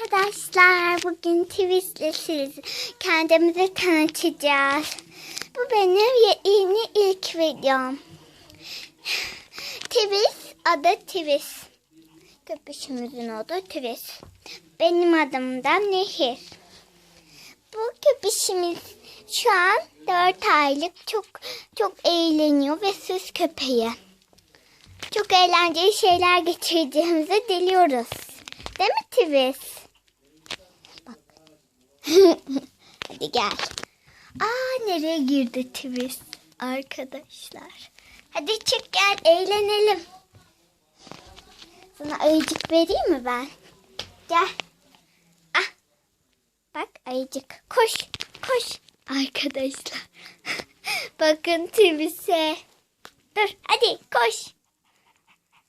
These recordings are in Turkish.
Arkadaşlar bugün Twist'le siz kendimizi tanıtacağız. Bu benim ye- yeni ilk videom. Twist adı Twist. Köpüşümüzün adı Twist. Benim adım da Nehir. Bu köpüşümüz şu an 4 aylık çok çok eğleniyor ve süs köpeği. Çok eğlenceli şeyler geçireceğimizi diliyoruz. Değil mi Twist? Hadi gel. Aa nereye girdi Twist? Arkadaşlar. Hadi çık gel eğlenelim. Sana ayıcık vereyim mi ben? Gel. Ah. Bak ayıcık. Koş. Koş. Arkadaşlar. Bakın Twist'e. Dur hadi koş.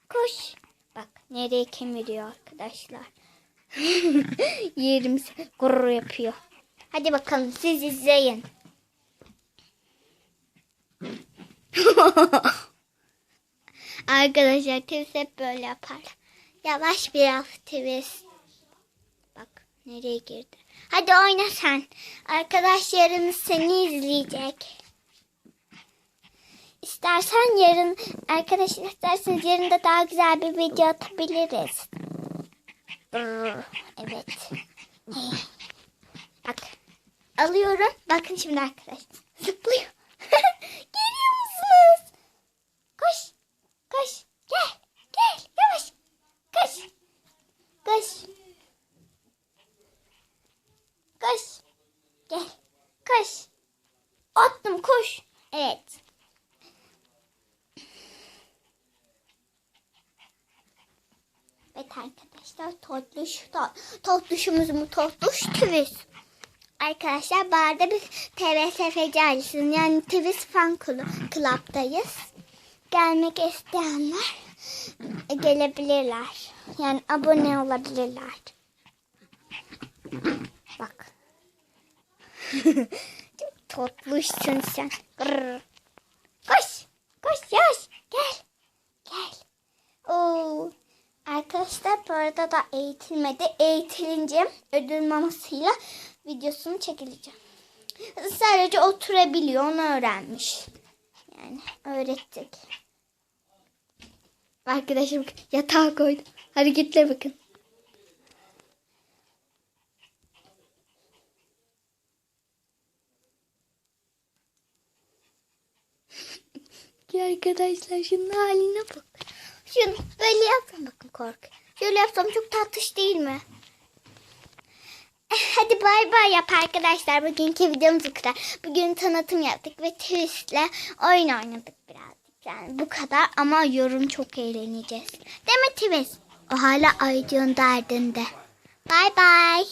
Koş. Bak nereye kemiriyor arkadaşlar. Yerimiz gurur yapıyor. Hadi bakalım siz izleyin. arkadaşlar twist hep böyle yapar. Yavaş biraz twist. Bak nereye girdi. Hadi oyna sen. Arkadaşlarımız seni izleyecek. İstersen yarın arkadaşlar isterseniz yarın da daha güzel bir video atabiliriz. Evet. Bak. Alıyorum. Bakın şimdi arkadaşlar. Zıplıyor. Geliyor musunuz? Koş. Koş. Gel. Gel. Yavaş. Koş. Koş. Koş. Gel. Koş. Attım koş. Evet. Evet arkadaşlar totluş to, totluşumuz mu totluş twist. Arkadaşlar bu arada biz TVSFC ailesinin yani twist fan club'dayız. Gelmek isteyenler gelebilirler. Yani abone olabilirler. Bak. Çok totluşsun sen. Grrr. Koş. Koş yavaş. Gel. Gel. Oo. Arkadaşlar bu arada da eğitilmedi. Eğitilince ödül mamasıyla videosunu çekileceğim. Sadece oturabiliyor. Onu öğrenmiş. Yani öğrettik. Arkadaşım yatağa koydu. Hareketlere bakın. Ya arkadaşlar şunun haline bak. Şunu böyle yapsam bakın kork. Şöyle yapsam çok tatlış değil mi? Hadi bay bay yap arkadaşlar. Bugünkü videomuz bu kadar. Bugün tanıtım yaptık ve Twist'le oyun oynadık birazcık. Yani bu kadar ama yorum çok eğleneceğiz. Değil mi Twist? O hala ayıcığın derdinde. Bay bay.